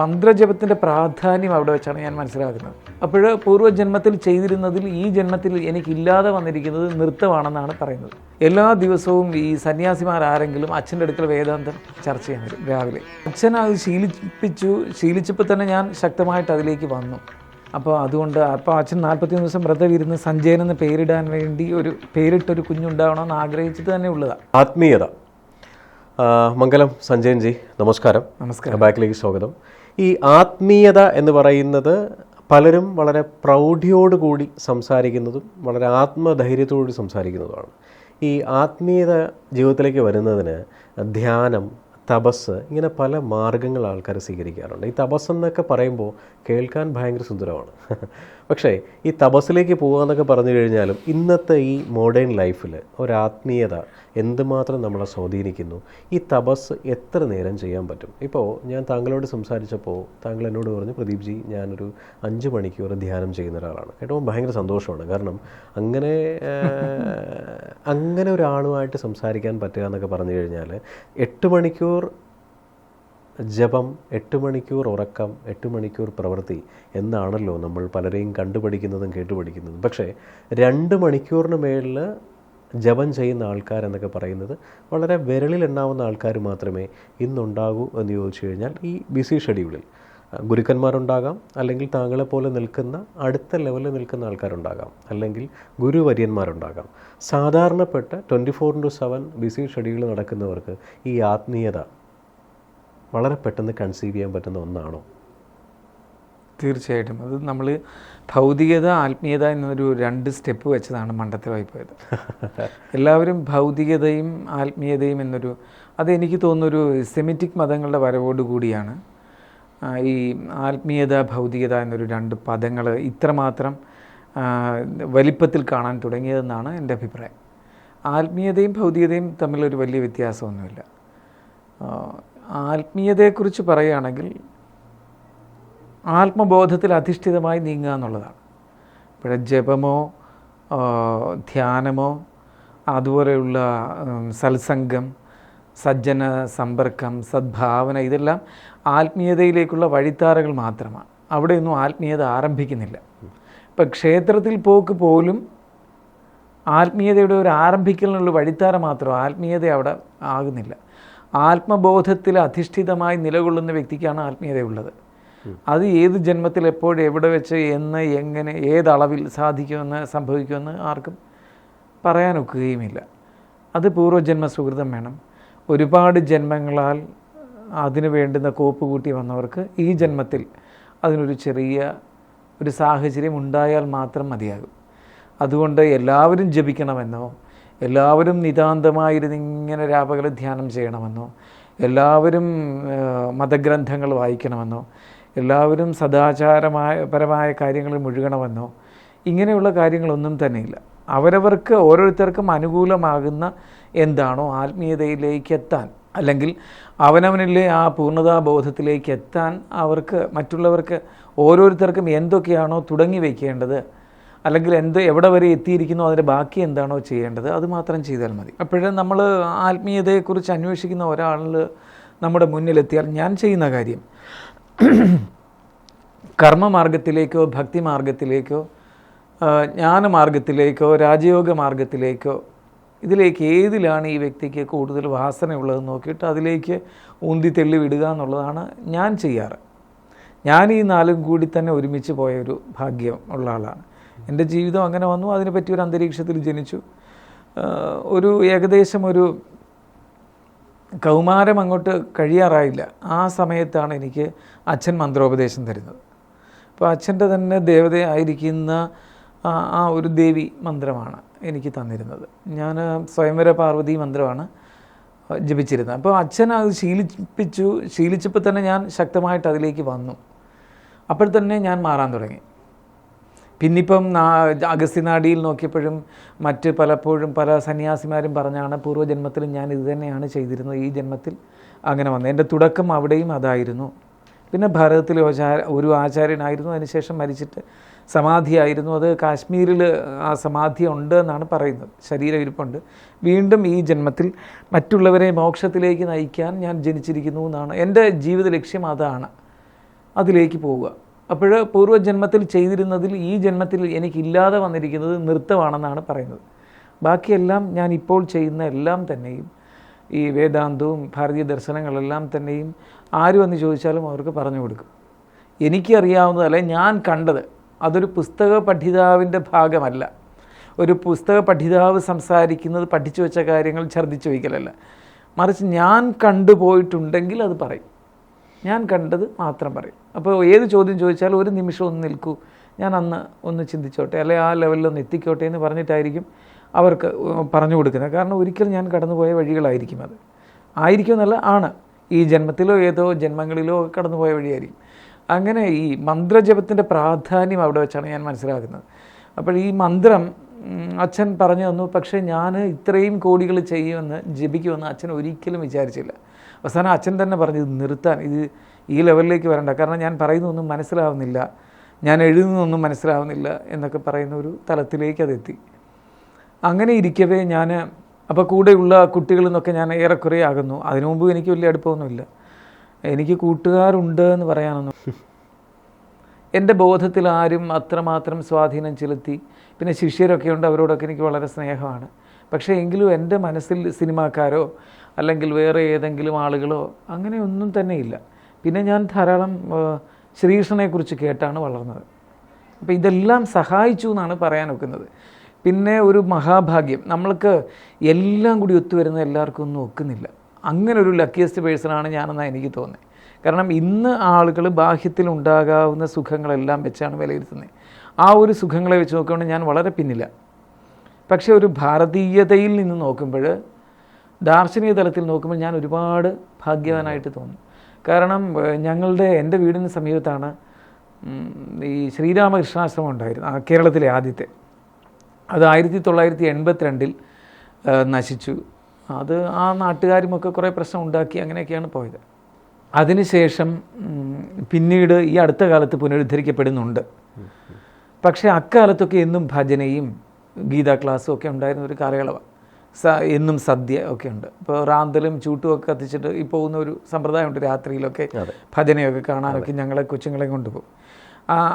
മന്ത്രജപത്തിന്റെ പ്രാധാന്യം അവിടെ വെച്ചാണ് ഞാൻ മനസ്സിലാക്കുന്നത്. അപ്പോൾ പൂർവജന്മത്തിൽ ചെയ്തിരുന്നതിൽ ഈ ജന്മത്തിൽ എനിക്കില്ലാതെ വന്നിരിക്കുന്നത് നൃത്തമാണെന്നാണ് പറയുന്നത്. എല്ലാ ദിവസവും ഈ സന്യാസിമാർ ആരെങ്കിലും അച്ഛന്റെ അടുക്കൽ വേദാന്തം ചർച്ച ചെയ്യാൻ വരും രാവിലെ. അച്ഛൻ അത് ശീലിപ്പിച്ചു ശീലിച്ചപ്പോൾ തന്നെ ഞാൻ ശക്തമായിട്ട് അതിലേക്ക് വന്നു. അപ്പോൾ അതുകൊണ്ട് അപ്പോൾ അച്ഛൻ നാൽപ്പത്തിയൊന്ന് ദിവസം വ്രതം ഇരുന്ന് സഞ്ജയൻ എന്ന് പേരിടാൻ വേണ്ടി ഒരു പേരിട്ടൊരു കുഞ്ഞുണ്ടാവണമെന്ന് ആഗ്രഹിച്ചിട്ട് തന്നെ ഉള്ളതാണ് ആത്മീയത. മംഗലം സഞ്ജയൻ ജി നമസ്കാരം. നമസ്കാരം. ബാക്കിലേക്ക് സ്വാഗതം. ഈ ആത്മീയത എന്ന് പറയുന്നത് പലരും വളരെ പ്രൗഢിയോടുകൂടി സംസാരിക്കുന്നതും വളരെ ആത്മധൈര്യത്തോടുകൂടി സംസാരിക്കുന്നതുമാണ്. ഈ ആത്മീയത ജീവിതത്തിലേക്ക് വരുന്നതിന് ധ്യാനം തപസ് ഇങ്ങനെ പല മാർഗങ്ങൾ ആൾക്കാർ സ്വീകരിക്കാറുണ്ട്. ഈ തപസ് എന്നൊക്കെ പറയുമ്പോൾ കേൾക്കാൻ ഭയങ്കര സുന്ദരമാണ്. പക്ഷേ ഈ തപസ്സിലേക്ക് പോകുക എന്നൊക്കെ പറഞ്ഞു കഴിഞ്ഞാലും ഇന്നത്തെ ഈ മോഡേൺ ലൈഫിൽ ഒരാത്മീയത എന്തുമാത്രം നമ്മളെ സ്വാധീനിക്കുന്നു? ഈ തപസ് എത്ര നേരം ചെയ്യാൻ പറ്റും? ഇപ്പോൾ ഞാൻ താങ്കളോട് സംസാരിച്ചപ്പോൾ താങ്കൾ എന്നോട് പറഞ്ഞു പ്രദീപ് ജി ഞാനൊരു അഞ്ച് മണിക്കൂർ ധ്യാനം ചെയ്യുന്ന ഒരാളാണ്. കേട്ടോ ഭയങ്കര സന്തോഷമാണ്. കാരണം അങ്ങനെ അങ്ങനെ ഒരാളുമായിട്ട് സംസാരിക്കാൻ പറ്റുക എന്നൊക്കെ പറഞ്ഞു കഴിഞ്ഞാൽ എട്ട് മണിക്കൂർ ജപം എട്ട് മണിക്കൂർ ഉറക്കം എട്ട് മണിക്കൂർ പ്രവൃത്തി എന്നാണല്ലോ നമ്മൾ പലരെയും കണ്ടുപഠിക്കുന്നതും കേട്ടുപഠിക്കുന്നതും പക്ഷേ രണ്ട് മണിക്കൂറിന് മേളിൽ ജപം ചെയ്യുന്ന ആൾക്കാരെന്നൊക്കെ പറയുന്നത് വളരെ വിരളിൽ എണ്ണാവുന്ന ആൾക്കാർ മാത്രമേ ഇന്നുണ്ടാകൂ എന്ന് ചോദിച്ചു കഴിഞ്ഞാൽ ഈ ബിസി ഷെഡ്യൂളിൽ ഗുരുക്കന്മാരുണ്ടാകാം അല്ലെങ്കിൽ താങ്കളെപ്പോലെ നിൽക്കുന്ന അടുത്ത ലെവലിൽ നിൽക്കുന്ന ആൾക്കാരുണ്ടാകാം അല്ലെങ്കിൽ ഗുരുവര്യന്മാരുണ്ടാകാം. സാധാരണപ്പെട്ട twenty four into seven busy schedule നടക്കുന്നവർക്ക് ഈ ആത്മീയത വളരെ പെട്ടെന്ന് കൺസീവ് ചെയ്യാൻ പറ്റുന്ന ഒന്നാണോ? തീർച്ചയായിട്ടും. അത് നമ്മൾ ഭൗതികത ആത്മീയത എന്നൊരു രണ്ട് സ്റ്റെപ്പ് വെച്ചതാണ് മണ്ടത്തിലായി പോയത്. എല്ലാവരും ഭൗതികതയും ആത്മീയതയും എന്നൊരു അത് എനിക്ക് തോന്നുന്നൊരു സെമിറ്റിക് മതങ്ങളുടെ വരവോടുകൂടിയാണ് കൂടിയാണ്. ഈ ആത്മീയത ഭൗതികത എന്നൊരു രണ്ട് പദങ്ങൾ ഇത്രമാത്രം വലിപ്പത്തിൽ കാണാൻ തുടങ്ങിയതെന്നാണ് എന്റെ അഭിപ്രായം. ആത്മീയതയും ഭൗതികതയും തമ്മിലൊരു വലിയ വ്യത്യാസമൊന്നുമില്ല. ആത്മീയതയെക്കുറിച്ച് പറയുകയാണെങ്കിൽ ആത്മബോധത്തിൽ അധിഷ്ഠിതമായി നീങ്ങുക എന്നുള്ളതാണ്. ഇപ്പോൾ ജപമോ ധ്യാനമോ അതുപോലെയുള്ള സത്സംഗം സജ്ജന സമ്പർക്കം സദ്ഭാവന ഇതെല്ലാം ആത്മീയതയിലേക്കുള്ള വഴിത്താറകൾ മാത്രമാണ്. അവിടെയൊന്നും ആത്മീയത ആരംഭിക്കുന്നില്ല. ഇപ്പം ക്ഷേത്രത്തിൽ പോക്ക് പോലും ആത്മീയതയുടെ ഒരു ആരംഭിക്കലിനുള്ള വഴിത്താര മാത്രം ആത്മീയത അവിടെ ആകുന്നില്ല. ആത്മബോധത്തിൽ അധിഷ്ഠിതമായി നിലകൊള്ളുന്ന വ്യക്തിക്കാണ് ആത്മീയതയുള്ളത്. അത് ഏത് ജന്മത്തിൽ എപ്പോൾ എവിടെ വെച്ച് എന്ന് എങ്ങനെ ഏതളവിൽ സാധിക്കുമെന്ന് സംഭവിക്കുമെന്ന് ആർക്കും പറയാനൊക്കുകയുമില്ല അത് പൂർവജന്മ സുഹൃതം വേണം. ഒരുപാട് ജന്മങ്ങളാൽ അതിനു വേണ്ടുന്ന കോപ്പ് കൂട്ടി വന്നവർക്ക് ഈ ജന്മത്തിൽ അതിനൊരു ചെറിയ ഒരു സാഹചര്യം ഉണ്ടായാൽ മാത്രം മതിയാകും. അതുകൊണ്ട് എല്ലാവരും ജപിക്കണമെന്നോ എല്ലാവരും നിതാന്തമായിരുന്ന് ഇങ്ങനെ രാപകൽ ധ്യാനം ചെയ്യണമെന്നോ എല്ലാവരും മതഗ്രന്ഥങ്ങൾ വായിക്കണമെന്നോ എല്ലാവരും സദാചാരമായ പരമായ കാര്യങ്ങളിൽ മുഴുകണമെന്നോ ഇങ്ങനെയുള്ള കാര്യങ്ങളൊന്നും തന്നെയില്ല. അവരവർക്ക് ഓരോരുത്തർക്കും അനുകൂലമാകുന്ന എന്താണോ ആത്മീയതയിലേക്ക് എത്താൻ അല്ലെങ്കിൽ അവനവനിലെ ആ പൂർണതാബോധത്തിലേക്ക് എത്താൻ അവർക്ക് മറ്റുള്ളവർക്ക് ഓരോരുത്തർക്കും എന്തൊക്കെയാണോ തുടങ്ങി വയ്ക്കേണ്ടത് അല്ലെങ്കിൽ എന്ത് എവിടെ വരെ എത്തിയിരിക്കുന്നു അതിന്റെ ബാക്കി എന്താണോ ചെയ്യേണ്ടത് അത് മാത്രം ചെയ്താൽ മതി. അപ്പോഴും നമ്മൾ ആത്മീയതയെക്കുറിച്ച് അന്വേഷിക്കുന്ന ഒരാളിൽ നമ്മുടെ മുന്നിലെത്തിയാൽ ഞാൻ ചെയ്യുന്ന കാര്യം കർമ്മമാർഗത്തിലേക്കോ ഭക്തി മാർഗത്തിലേക്കോ ജ്ഞാനമാർഗത്തിലേക്കോ രാജയോഗ മാർഗത്തിലേക്കോ ഇതിലേക്ക് ഏതിലാണ് ഈ വ്യക്തിക്ക് കൂടുതൽ വാസനയുള്ളതെന്ന് നോക്കിയിട്ട് അതിലേക്ക് ഊന്തി തെള്ളി വിടുക എന്നുള്ളതാണ് ഞാൻ ചെയ്യാറ്. ഞാൻ ഈ നാലും കൂടി തന്നെ ഒരുമിച്ച് പോയൊരു ഭാഗ്യം ഉള്ള ആളാണ്. എന്റെ ജീവിതം അങ്ങനെ വന്നു അതിനെപ്പറ്റി ഒരു അന്തരീക്ഷത്തിൽ ജനിച്ചു. ഒരു ഏകദേശം ഒരു കൗമാരം അങ്ങോട്ട് കഴിയാറായില്ല. ആ സമയത്താണ് എനിക്ക് അച്ഛൻ മന്ത്രോപദേശം തരുന്നത്. അപ്പോൾ അച്ഛന്റെ തന്നെ ദേവതയായിരിക്കുന്ന ആ ഒരു ദേവി മന്ത്രമാണ് എനിക്ക് തന്നിരുന്നത്. ഞാൻ സ്വയംവര പാർവതി മന്ത്രമാണ് ജപിച്ചിരുന്നത്. അപ്പോൾ അച്ഛൻ അത് ശീലിപ്പിച്ചു ശീലിച്ചപ്പോൾ തന്നെ ഞാൻ ശക്തമായിട്ട് അതിലേക്ക് വന്നു. അപ്പോൾ തന്നെ ഞാൻ മാറാൻ തുടങ്ങി. പിന്നിപ്പം അഗസ്ത്യനാടിയിൽ നോക്കിയപ്പോഴും മറ്റ് പലപ്പോഴും പല സന്യാസിമാരും പറഞ്ഞാണ് പൂർവജന്മത്തിൽ ഞാൻ ഇത് തന്നെയാണ് ചെയ്തിരുന്നത് ഈ ജന്മത്തിൽ അങ്ങനെ വന്നത്. എന്റെ തുടക്കം അവിടെയും അതായിരുന്നു. പിന്നെ ഭാരതത്തിൽ ഒരു ആചാര്യനായിരുന്നു അതിനുശേഷം മരിച്ചിട്ട് സമാധിയായിരുന്നു. അത് കാശ്മീരിൽ ആ സമാധി ഉണ്ട് എന്നാണ് പറയുന്നത്. ശരീരം ഇരിപ്പുണ്ട്. വീണ്ടും ഈ ജന്മത്തിൽ മറ്റുള്ളവരെ മോക്ഷത്തിലേക്ക് നയിക്കാൻ ഞാൻ ജനിച്ചിരിക്കുന്നു എന്നാണ്. എന്റെ ജീവിത ലക്ഷ്യം അതാണ്. അതിലേക്ക് പോവുക. അപ്പോൾ പൂർവജന്മത്തിൽ ചെയ്തിരുന്നതിൽ ഈ ജന്മത്തിൽ എനിക്കില്ലാതെ വന്നിരിക്കുന്നത് നൃത്തമാണെന്നാണ് പറയുന്നത്. ബാക്കിയെല്ലാം ഞാൻ ഇപ്പോൾ ചെയ്യുന്ന എല്ലാം തന്നെയും ഈ വേദാന്തവും ഭാരതീയ ദർശനങ്ങളെല്ലാം തന്നെയും ആര് വന്ന് ചോദിച്ചാലും അവർക്ക് പറഞ്ഞു കൊടുക്കും. എനിക്കറിയാവുന്നതല്ല ഞാൻ കണ്ടത് അതൊരു പുസ്തക പഠിതാവിന്റെ ഭാഗമല്ല. ഒരു പുസ്തക പഠിതാവ് സംസാരിക്കുന്നത് പഠിച്ചു വെച്ച കാര്യങ്ങൾ ഛർദ്ദിച്ചു വയ്ക്കലല്ല. മറിച്ച് ഞാൻ കണ്ടുപോയിട്ടുണ്ടെങ്കിൽ അത് പറയും. ഞാൻ കണ്ടത് മാത്രം പറയും. അപ്പോൾ ഏത് ചോദ്യം ചോദിച്ചാലും ഒരു നിമിഷം ഒന്ന് നിൽക്കൂ. ഞാൻ അന്ന് ഒന്ന് ചിന്തിച്ചോട്ടെ അല്ലെ ആ ലെവലിൽ ഒന്ന് എത്തിക്കോട്ടെ എന്ന് പറഞ്ഞിട്ടായിരിക്കും അവർക്ക് പറഞ്ഞു കൊടുക്കുന്നത്. കാരണം ഒരിക്കലും ഞാൻ കടന്നുപോയ വഴികളായിരിക്കും അത്. ആയിരിക്കും എന്നല്ല ആണ്. ഈ ജന്മത്തിലോ ഏതോ ജന്മങ്ങളിലോ കടന്നുപോയ വഴിയായിരിക്കും. അങ്ങനെ ഈ മന്ത്രജപത്തിന്റെ പ്രാധാന്യം അവിടെ വെച്ചാണ് ഞാൻ മനസ്സിലാക്കുന്നത്. അപ്പോൾ ഈ മന്ത്രം അച്ഛൻ പറഞ്ഞു തന്നു പക്ഷേ ഞാൻ ഇത്രയും കോടികൾ ചെയ്യുമെന്ന് ജപിക്കുമെന്ന് അച്ഛൻ ഒരിക്കലും വിചാരിച്ചില്ല. അവസാനം അച്ഛൻ തന്നെ പറഞ്ഞു ഇത് നിർത്താൻ ഇത് ഈ ലെവലിലേക്ക് വരണ്ട. കാരണം ഞാൻ പറയുന്നതൊന്നും മനസ്സിലാവുന്നില്ല. ഞാൻ എഴുതുന്നതൊന്നും മനസ്സിലാവുന്നില്ല. എന്നൊക്കെ പറയുന്ന ഒരു തലത്തിലേക്ക് അതെത്തി. അങ്ങനെ ഇരിക്കവേ ഞാൻ അപ്പോൾ കൂടെയുള്ള കുട്ടികളിൽ നിന്നൊക്കെ ഞാൻ ഏറെക്കുറെ ആകുന്നു. അതിനു മുമ്പ് എനിക്ക് വലിയ അടുപ്പമൊന്നുമില്ല. എനിക്ക് കൂട്ടുകാരുണ്ട് എന്ന് പറയാനൊന്നും എന്റെ ബോധത്തിൽ ആരും അത്രമാത്രം സ്വാധീനം ചെലുത്തി. പിന്നെ ശിഷ്യരൊക്കെ ഉണ്ട് അവരോടൊക്കെ എനിക്ക് വളരെ സ്നേഹമാണ്. പക്ഷേ എങ്കിലും എന്റെ മനസ്സിൽ സിനിമാക്കാരോ അല്ലെങ്കിൽ വേറെ ഏതെങ്കിലും ആളുകളോ അങ്ങനെ ഒന്നും തന്നെ ഇല്ല. പിന്നെ ഞാൻ ധാരാളം ശ്രീകൃഷ്ണനെക്കുറിച്ച് കേട്ടാണ് വളർന്നത്. അപ്പോൾ ഇതെല്ലാം സഹായിച്ചു എന്നാണ് പറയാൻ ഒക്കുന്നത്. പിന്നെ ഒരു മഹാഭാഗ്യം. നമ്മൾക്ക് എല്ലാം കൂടി ഒത്തുവരുന്ന എല്ലാവർക്കും ഒന്നും ഒക്കുന്നില്ല. അങ്ങനെ ഒരു ലക്കിയസ്റ്റ് പേഴ്സണാണ് ഞാനെന്നാണ് എനിക്ക് തോന്നുന്നത് കാരണം ഇന്ന് ആളുകൾ ബാഹ്യത്തിൽ ഉണ്ടാകാവുന്ന സുഖങ്ങളെല്ലാം വെച്ചാണ് വിലയിരുത്തുന്നത് ആ ഒരു സുഖങ്ങളെ വെച്ച് നോക്കുകയാണെങ്കിൽ ഞാൻ വളരെ പിന്നില്ല പക്ഷേ ഒരു ഭാരതീയതയിൽ നിന്ന് നോക്കുമ്പോൾ ദാർശനിക തലത്തിൽ നോക്കുമ്പോൾ ഞാൻ ഒരുപാട് ഭാഗ്യവാനായിട്ട് തോന്നും. കാരണം ഞങ്ങളുടെ എന്റെ വീടിന് സമീപത്താണ് ഈ ശ്രീരാമകൃഷ്ണാശ്രമം ഉണ്ടായിരുന്നു ആ, കേരളത്തിലെ ആദ്യത്തെ. അത് ആയിരത്തി തൊള്ളായിരത്തി എൺപത്തിരണ്ടിൽ നശിച്ചു. അത് ആ നാട്ടുകാരുമൊക്കെ കുറേ പ്രശ്നം ഉണ്ടാക്കി അങ്ങനെയൊക്കെയാണ് പോയത്. അതിനുശേഷം പിന്നീട് ഈ അടുത്ത കാലത്ത് പുനരുദ്ധരിക്കപ്പെടുന്നുണ്ട്. പക്ഷേ അക്കാലത്തൊക്കെ എന്നും ഭജനയും ഗീതാ ക്ലാസ്സും ഒക്കെ ഉണ്ടായിരുന്ന ഒരു കാലയളവാണ്. സ എന്നും സദ്യ ഒക്കെ ഉണ്ട്. ഇപ്പോൾ റാന്തലും ചൂട്ടും ഒക്കെ കത്തിച്ചിട്ട് ഈ പോകുന്ന ഒരു സമ്പ്രദായമുണ്ട് രാത്രിയിലൊക്കെ ഭജനയൊക്കെ കാണാനൊക്കെ ഞങ്ങളെ കൊച്ചുങ്ങളെ കൊണ്ടുപോകും.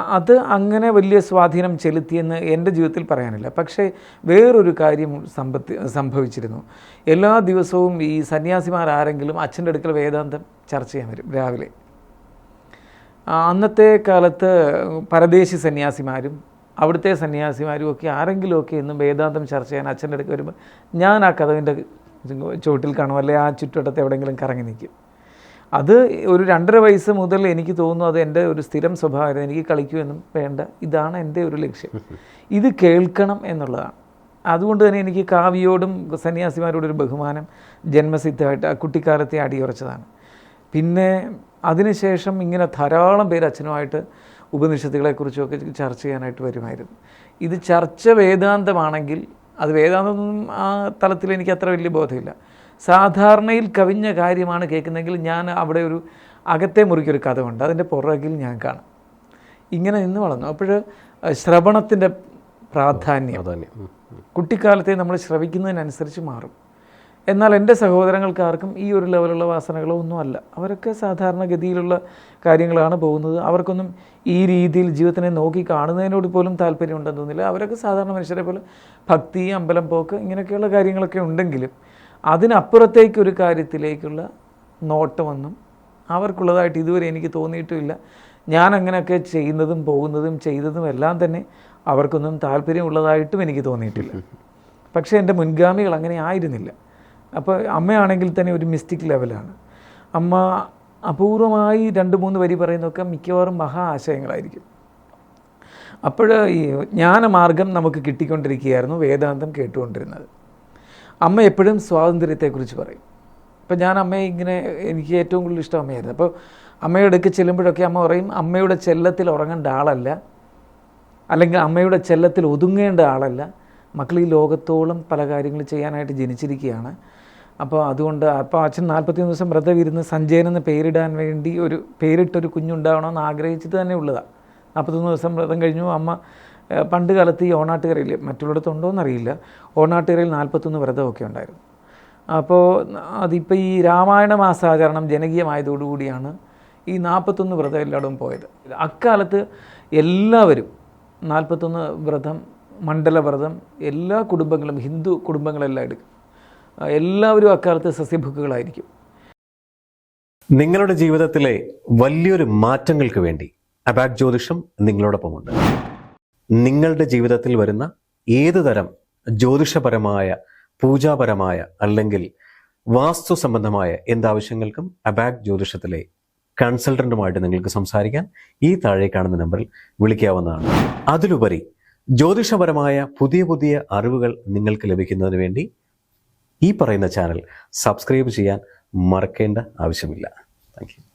അത് അങ്ങനെ വലിയ സ്വാധീനം ചെലുത്തിയെന്ന് എന്റെ ജീവിതത്തിൽ പറയാനില്ല. പക്ഷേ വേറൊരു കാര്യം സമ്പത്തി സംഭവിച്ചിരുന്നു. എല്ലാ ദിവസവും ഈ സന്യാസിമാർ ആരെങ്കിലും അച്ഛന്റെ അടുക്കൽ വേദാന്തം ചർച്ച ചെയ്യാൻ വരും രാവിലെ. അന്നത്തെ കാലത്ത് പരദേശി സന്യാസിമാരും അവിടുത്തെ സന്യാസിമാരും ഒക്കെ ആരെങ്കിലുമൊക്കെ എന്നും വേദാന്തം ചർച്ച ചെയ്യാൻ അച്ഛന്റെ അടുക്ക് വരുമ്പോൾ ഞാൻ ആ കഥവിന്റെ ചുവട്ടിൽ കാണും അല്ലെങ്കിൽ ആ ചുറ്റുവട്ടത്ത് എവിടെയെങ്കിലും കറങ്ങി നിൽക്കും. അത് ഒരു രണ്ടര വയസ്സ് മുതൽ എനിക്ക് തോന്നുന്നു അത് എന്റെ ഒരു സ്ഥിരം സ്വഭാവമായിരുന്നു. എനിക്ക് കളിക്കുമെന്നും വേണ്ട ഇതാണ് എന്റെ ഒരു ലക്ഷ്യം. ഇത് കേൾക്കണം എന്നുള്ളതാണ്. അതുകൊണ്ട് തന്നെ എനിക്ക് കാവ്യയോടും സന്യാസിമാരോടൊരു ബഹുമാനം ജന്മസിദ്ധമായിട്ട് ആ കുട്ടിക്കാലത്തെ അടിയുറച്ചതാണ്. പിന്നെ അതിനുശേഷം ഇങ്ങനെ ധാരാളം പേര് അച്ഛനുമായിട്ട് ഉപനിഷത്തുകളെക്കുറിച്ചൊക്കെ ചർച്ച ചെയ്യാനായിട്ട് വരുമായിരുന്നു. ഇത് ചർച്ച വേദാന്തമാണെങ്കിൽ അത് വേദാന്തമൊന്നും ആ തലത്തിൽ എനിക്ക് അത്ര വലിയ ബോധമില്ല. സാധാരണയിൽ കവിഞ്ഞ കാര്യമാണ് കേൾക്കുന്നതെങ്കിൽ ഞാൻ അവിടെ ഒരു അകത്തെ മുറിക്കൊരു കഥ ഉണ്ട്. അതിന്റെ പുറകിൽ ഞാൻ കാണും. ഇങ്ങനെ നിന്ന് വളർന്നു. അപ്പോൾ ശ്രവണത്തിന്റെ പ്രാധാന്യം. കുട്ടിക്കാലത്തെ നമ്മൾ ശ്രവിക്കുന്നതിനനുസരിച്ച് മാറും. എന്നാൽ എന്റെ സഹോദരങ്ങൾക്ക് ആർക്കും ഈ ഒരു ലെവലുള്ള വാസനകളോ ഒന്നും അല്ല അവരൊക്കെ സാധാരണഗതിയിലുള്ള കാര്യങ്ങളാണ് പോകുന്നത്. അവർക്കൊന്നും ഈ രീതിയിൽ ജീവിതത്തിനെ നോക്കി കാണുന്നതിനോട് പോലും താല്പര്യമുണ്ടെന്ന് തോന്നില്ല. അവരൊക്കെ സാധാരണ മനുഷ്യരെ പോലെ ഭക്തി അമ്പലം പോക്ക് ഇങ്ങനെയൊക്കെയുള്ള കാര്യങ്ങളൊക്കെ ഉണ്ടെങ്കിലും അതിനപ്പുറത്തേക്കൊരു കാര്യത്തിലേക്കുള്ള നോട്ടമൊന്നും അവർക്കുള്ളതായിട്ട് ഇതുവരെ എനിക്ക് തോന്നിയിട്ടുമില്ല. ഞാൻ അങ്ങനെയൊക്കെ ചെയ്യുന്നതും പോകുന്നതും ചെയ്തതും എല്ലാം തന്നെ അവർക്കൊന്നും താല്പര്യമുള്ളതായിട്ടും എനിക്ക് തോന്നിയിട്ടില്ല. പക്ഷേ എന്റെ മുൻഗാമികൾ അങ്ങനെ ആയിരുന്നില്ല. അപ്പോൾ അമ്മയാണെങ്കിൽ തന്നെ ഒരു മിസ്റ്റിക് ലെവലാണ് അമ്മ അപൂർവമായി രണ്ട് മൂന്ന് വരി പറയുന്നതൊക്കെ മിക്കവാറും മഹാ ആശയങ്ങളായിരിക്കും. അപ്പോൾ ഈ ജ്ഞാനമാർഗം നമുക്ക് കിട്ടിക്കൊണ്ടിരിക്കുകയായിരുന്നു വേദാന്തം കേട്ടുകൊണ്ടിരുന്നത്. അമ്മ എപ്പോഴും സ്വാതന്ത്ര്യത്തെക്കുറിച്ച് പറയും. അപ്പോൾ ഞാൻ അമ്മയെ ഇങ്ങനെ എനിക്ക് ഏറ്റവും കൂടുതൽ ഇഷ്ടം അമ്മയായിരുന്നു. അപ്പോൾ അമ്മയുടെ അടുക്ക് ചെല്ലുമ്പോഴൊക്കെ അമ്മ പറയും അമ്മയുടെ ചെല്ലത്തിൽ ഉറങ്ങേണ്ട ആളല്ല. അല്ലെങ്കിൽ അമ്മയുടെ ചെല്ലത്തിൽ ഒതുങ്ങേണ്ട ആളല്ല. മക്കൾ ഈ ലോകത്തോളം പല കാര്യങ്ങൾ ചെയ്യാനായിട്ട് ജനിച്ചിരിക്കുകയാണ്. അപ്പോൾ അതുകൊണ്ട് അപ്പോൾ അച്ഛൻ നാൽപ്പത്തിയൊന്ന് ദിവസം വ്രതം ഇരുന്ന് സഞ്ജയൻ എന്ന് പേരിടാൻ വേണ്ടി ഒരു പേരിട്ടൊരു കുഞ്ഞുണ്ടാവണമെന്ന് ആഗ്രഹിച്ചിട്ട് തന്നെ ഉള്ളതാണ് നാൽപ്പത്തൊന്ന് ദിവസം വ്രതം കഴിഞ്ഞു. അമ്മ പണ്ട് കാലത്ത് ഈ ഓണാട്ടുകരയിൽ മറ്റുള്ളിടത്തുണ്ടോ എന്നറിയില്ല. ഓണാട്ടുകരയിൽ നാൽപ്പത്തൊന്ന് വ്രതമൊക്കെ ഉണ്ടായിരുന്നു. അപ്പോൾ അതിപ്പോൾ ഈ രാമായണ മാസാചരണം ജനകീയമായതോടുകൂടിയാണ് ഈ നാൽപ്പത്തൊന്ന് വ്രതം എല്ലായിടവും പോയത്. അക്കാലത്ത് എല്ലാവരും നാൽപ്പത്തൊന്ന് വ്രതം മണ്ഡലവ്രതം എല്ലാ കുടുംബങ്ങളും ഹിന്ദു കുടുംബങ്ങളെല്ലാം എടുക്കും. എല്ലാവരും അക്കാലത്ത് സസ്യഭുക്കുകളായിരിക്കും നിങ്ങളുടെ ജീവിതത്തിലെ വലിയൊരു മാറ്റങ്ങൾക്ക് വേണ്ടി അബാക് ജ്യോതിഷം നിങ്ങളോടൊപ്പമുണ്ട്. നിങ്ങളുടെ ജീവിതത്തിൽ വരുന്ന ഏത് തരം ജ്യോതിഷപരമായ പൂജാപരമായ അല്ലെങ്കിൽ വാസ്തു സംബന്ധമായ എന്താവശ്യങ്ങൾക്കും അബാക് ജ്യോതിഷത്തിലെ കൺസൾട്ടന്റുമായിട്ട് നിങ്ങൾക്ക് സംസാരിക്കാൻ ഈ താഴെ കാണുന്ന നമ്പറിൽ വിളിക്കാവുന്നതാണ്. അതിലുപരി ജ്യോതിഷപരമായ പുതിയ പുതിയ അറിവുകൾ നിങ്ങൾക്ക് ലഭിക്കുന്നതിന് വേണ്ടി ഈ പറയുന്ന ചാനൽ സബ്സ്ക്രൈബ് ചെയ്യാൻ മറക്കേണ്ട ആവശ്യമില്ല. താങ്ക്